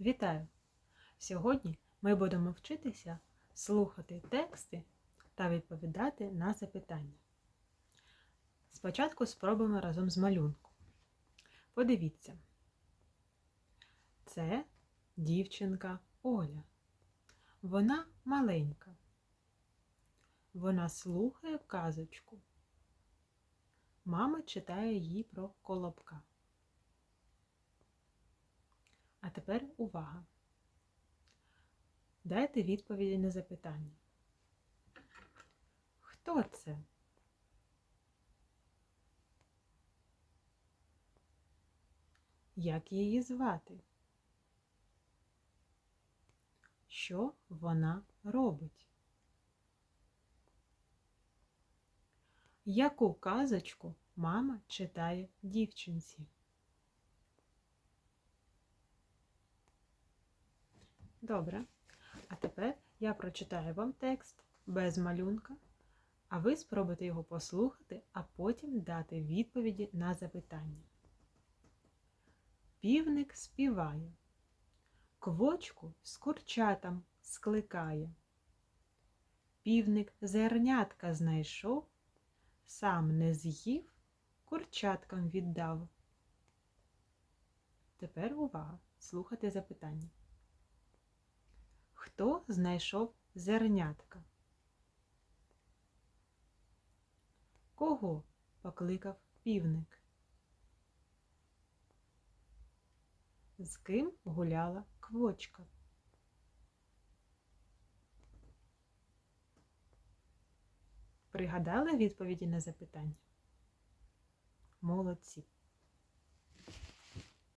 Вітаю! Сьогодні ми будемо вчитися слухати тексти та відповідати на запитання. Спочатку спробуємо разом з малюнком. Подивіться. Це дівчинка Оля. Вона маленька. Вона слухає казочку. Мама читає їй про колобка. А тепер увага. Дайте відповіді на запитання. Хто це? Як її звати? Що вона робить? Яку казочку мама читає дівчинці? Добре. А тепер я прочитаю вам текст без малюнка, а ви спробуйте його послухати, а потім дати відповіді на запитання. Півник співає, квочку з курчатам скликає. Півник зернятка знайшов, сам не з'їв, курчаткам віддав. Тепер увага, слухайте запитання. Хто знайшов зернятка? Кого покликав півник? З ким гуляла квочка? Пригадали відповіді на запитання? Молодці!